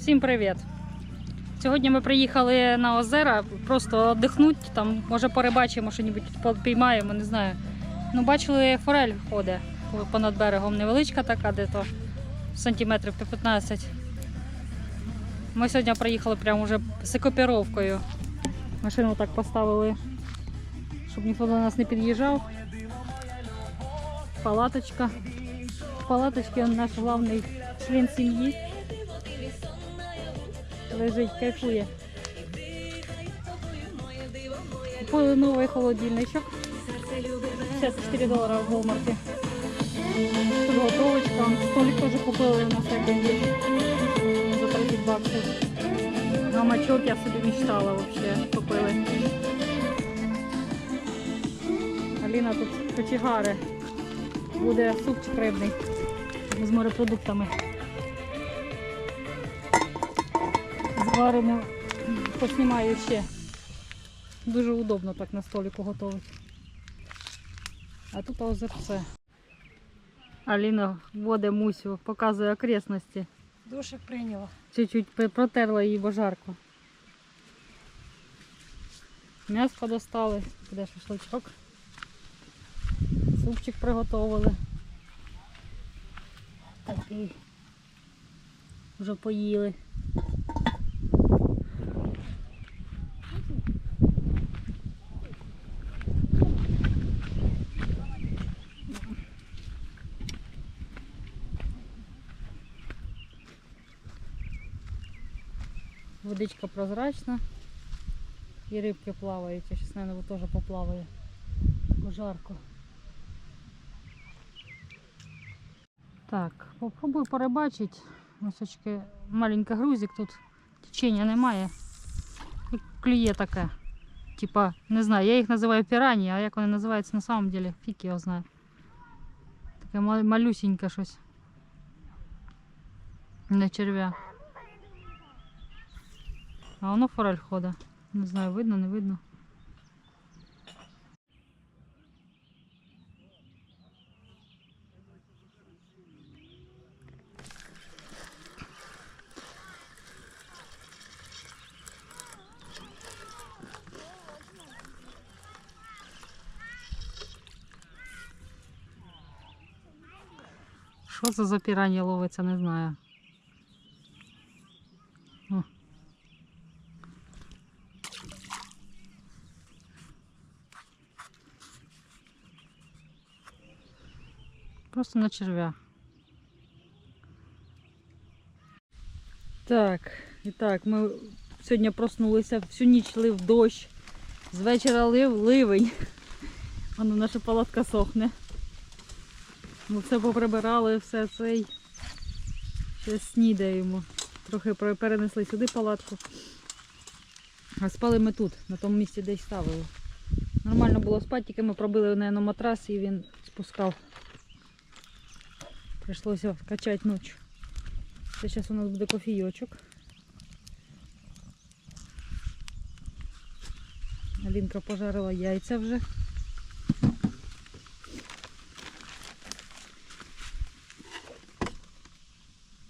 Всім привіт! Сьогодні ми приїхали на озера просто віддихнути, там може перебачимо, що піймаємо, не знаю. Ну, бачили, форель ходить понад берегом. Невеличка така, де то сантиметрів по 15. Ми сьогодні приїхали прямо вже з екіпіровкою. Машину так поставили, щоб ніхто до нас не під'їжджав. Палаточка. В палаточці наш головний член сім'ї. Лежить, кайфує. Купили новий холодильничок. 54 долара в Walmart. Тут готовочка. Столик теж купили на секунді. За 30 баксів. Гамачок я собі мечтала вообще. Купили. Аліна тут кочегари. Буде супчик рибний з морепродуктами. Зваримо, поснімаю ще. Дуже удобно так на столику готувати. А тут озерце. Аліна вводить мусю, показує окресності. Душик прийняла. Чуть-чуть протерла її божарку. М'ясо достали, буде шашличок. Супчик приготували. Такий. Вже поїли. Водичка прозрачна. І рибки плавають. Я зараз, мабуть, теж поплаваю. Бо жарко. Так, попробую перебачити. Ось очки маленький грузик тут. Течення немає. І клює таке. Типа, не знаю, я їх називаю пірані, а як вони називаються на самом деле, фіг його знає. Таке ма- малюсіньке щось. Не черв'я. А воно форель ходить. Не знаю, видно, не видно. Що за піранія ловиться, не знаю. О. Просто на червя. Так, і так, ми сьогодні проснулися, всю ніч лив дощ, з вечора лив ливень. Воно наша палатка сохне. Ми все поприбирали, все цей. Ще снідаємо. Трохи перенесли сюди палатку. А спали ми тут, на тому місці, де й ставили. Нормально було спати, тільки ми пробили на матрас і він спускав. Прийшлося качати ночі. Це зараз у нас буде кофійочок. Алінка пожарила яйця вже.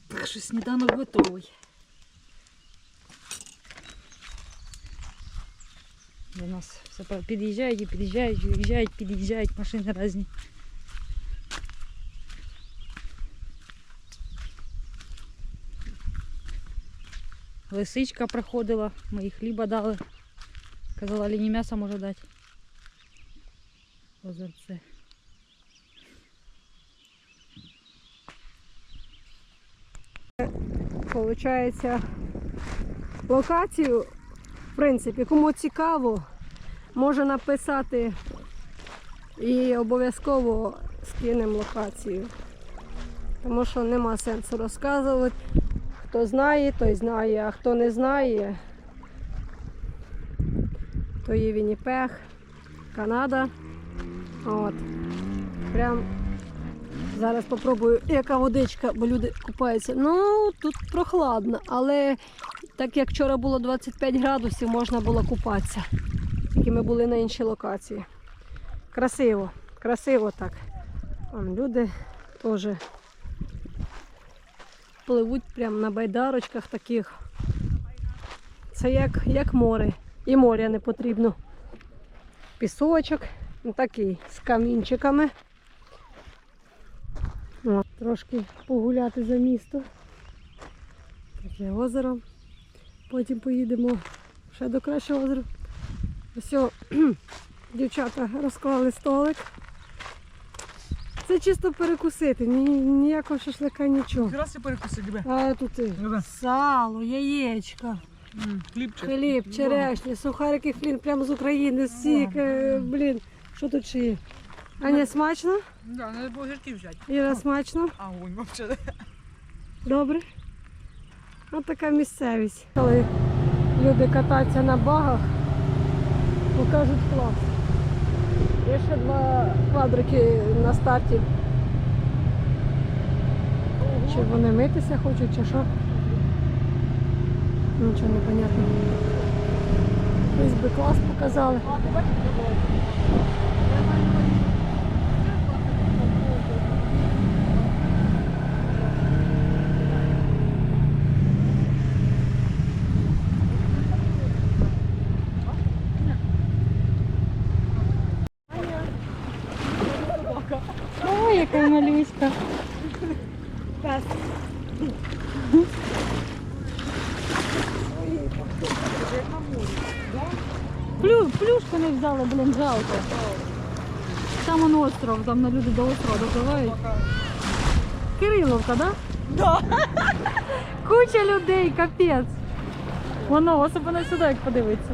Так що сніданок готовий. До нас все пер- під'їжджають і під'їжджають, виїжджають, під'їжджають машини різні. Лисичка приходила, ми їй хліба дали. Казала, ліні м'ясо може дати. Озерце. Получається, локацію, в принципі, кому цікаво, може написати і обов'язково скинемо локацію. Тому що нема сенсу розказувати. Хто знає, той знає, а хто не знає, то є Вінніпех, Канада. От. Прям Зараз попробую, яка водичка, бо люди купаються. Ну, тут прохладно, але так як вчора було 25 градусів, можна було купатися. Тільки ми були на іншій локації. Красиво, красиво так. Там люди теж пливуть прямо на байдарочках таких. Це як, як море. І моря не потрібно. Пісочок ну, такий з камінчиками. От, трошки погуляти за місто. Таке озеро. Потім поїдемо ще до кращого озера. Все, дівчата розклали столик. Це чисто перекусити, ні, ніякого шашлика, нічого. Раз я перекусив тебе. А тут і Ну-ка. сало, яєчка, Хлібчик. хліб, черешні, сухарики, хлін прямо з України, сік, е, блін, що тут ще є? Аня, смачно? Да, надо було гірки взяти. Іра, смачно? Огонь вообще. Добре. Ось така місцевість. Коли люди катаються на багах, покажуть клас. Є ще два квадрики на старті. Чи вони митися хочуть, чи що? Нічого не понятно. Весь би клас показали. Яка малюська. Плю, плюшку не взяли, блін, жалко. Там он остров, там на люди до острова допливають. Кириловка, да? Да. Куча людей, капець. Воно, особливо сюди, як подивитися.